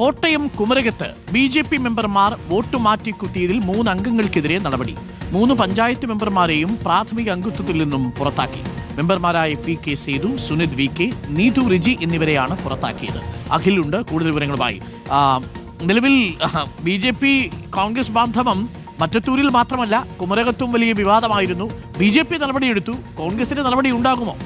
കോട്ടയം കുമരകത്ത് B J P മെമ്പർമാർ vote മാറ്റി കുത്തിയതിൽ മൂന്ന് അംഗങ്ങൾക്കെതിരെ നടപടി. മൂന്ന് പഞ്ചായത്ത് മെമ്പർമാരെയും പ്രാഥമിക അംഗത്വത്തിൽ നിന്നും പുറത്താക്കി. മെമ്പർമാരായ P K Sethu Sunith V K Neethu Riji എന്നിവരെയാണ് പുറത്താക്കിയത്. അഖിലുണ്ട് കൂടുതൽ വിവരങ്ങളുമായി. നിലവിൽ ബി ജെ പി കോൺഗ്രസ് ബാന്ധവം മറ്റത്തൂരിൽ മാത്രമല്ല കുമരകത്തും വലിയ വിവാദമായിരുന്നു. ബി ജെ പി നടപടിയെടുത്തു. കോൺഗ്രസിന്റെ നടപടി ഉണ്ടാകുമോ?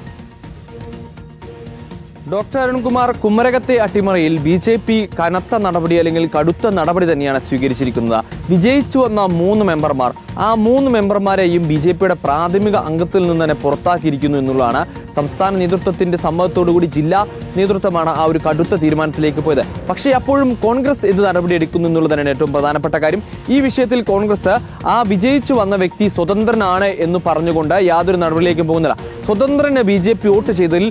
ഡോക്ടർ അരുൺകുമാർ കുമരകത്തെ അട്ടിമറിയിൽ ബി ജെ പി കനത്ത നടപടി അല്ലെങ്കിൽ കടുത്ത നടപടി തന്നെയാണ് സ്വീകരിച്ചിരിക്കുന്നത്. വിജയിച്ചു വന്ന മൂന്ന് മെമ്പർമാർ ആ മൂന്ന് മെമ്പർമാരെയും ബി ജെ പിയുടെ പ്രാഥമിക അംഗത്തിൽ നിന്ന് തന്നെ പുറത്താക്കിയിരിക്കുന്നു എന്നുള്ളതാണ് സംസ്ഥാന നേതൃത്വത്തിന്റെ സമ്മതത്തോടുകൂടി ജില്ലാ നേതൃത്വമാണ് ആ ഒരു കടുത്ത തീരുമാനത്തിലേക്ക് പോയത്. പക്ഷേ അപ്പോഴും കോൺഗ്രസ് ഇത് നടപടി എടുക്കുന്നു എന്നുള്ളത് തന്നെയാണ് ഏറ്റവും പ്രധാനപ്പെട്ട കാര്യം. ഈ വിഷയത്തിൽ കോൺഗ്രസ് ആ വിജയിച്ചു വന്ന വ്യക്തി സ്വതന്ത്രനാണ് എന്ന് പറഞ്ഞുകൊണ്ട് യാതൊരു നടപടിയിലേക്കും പോകുന്നില്ല. സ്വതന്ത്രന് ബി ജെ പി വോട്ട് ചെയ്തതിൽ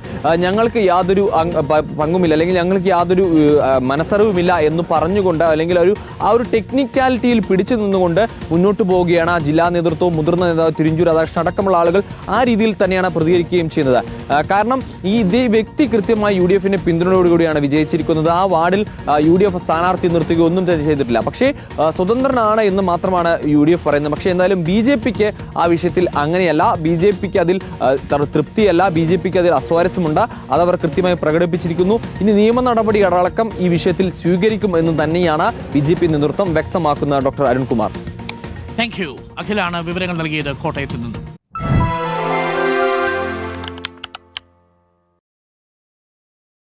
ഞങ്ങൾക്ക് യാതൊരു പങ്കുമില്ല അല്ലെങ്കിൽ ഞങ്ങൾക്ക് യാതൊരു മനസ്സറിവുമില്ല എന്ന് പറഞ്ഞുകൊണ്ട് അല്ലെങ്കിൽ ഒരു ആ ഒരു ടെക്നിക്കാലിറ്റിയിൽ പിടിച്ചു നിന്നുകൊണ്ട് മുന്നോട്ട് പോവുകയാണ് ആ ജില്ലാ നേതൃത്വവും മുതിർന്ന നേതാവ് തിരുഞ്ചൂർ രാധാകൃഷ്ണൻ അടക്കമുള്ള ആളുകൾ ആ രീതിയിൽ തന്നെയാണ് പ്രതികരിക്കുകയും ചെയ്യുന്നത്. കാരണം ഈ ഇതേ വ്യക്തി കൃത്യമായി യു ഡി എഫിന്റെ പിന്തുണയോടുകൂടിയാണ് വിജയിച്ചിരിക്കുന്നത്. ആ വാർഡിൽ യു ഡി എഫ് സ്ഥാനാർത്ഥി നിർത്തുകയോ ഒന്നും തന്നെ ചെയ്തിട്ടില്ല. പക്ഷേ സ്വതന്ത്രനാണ് എന്ന് മാത്രമാണ് യു ഡി എഫ് പറയുന്നത്. പക്ഷേ എന്തായാലും ബി ജെ പിക്ക് ആ വിഷയത്തിൽ അങ്ങനെയല്ല. ബി ജെ പിക്ക് അതിൽ തൃപ്തിയല്ല. ബി ജെ പിക്ക് അതിൽ അസ്വാരസ്യമുണ്ട്. അതവർ കൃത്യമായി പ്രകടിപ്പിച്ചിരിക്കുന്നു. ഇനി നിയമ നടപടി അടക്കം ഈ വിഷയത്തിൽ സ്വീകരിക്കും എന്ന് തന്നെയാണ് ബി ജെ പി നേതൃത്വം വ്യക്തമാക്കുന്ന ഡോക്ടർ അരുൺകുമാർ. താങ്ക് യു അഖിലാണ് വിവരങ്ങൾ നൽകിയത് കോട്ടയത്ത് നിന്നും.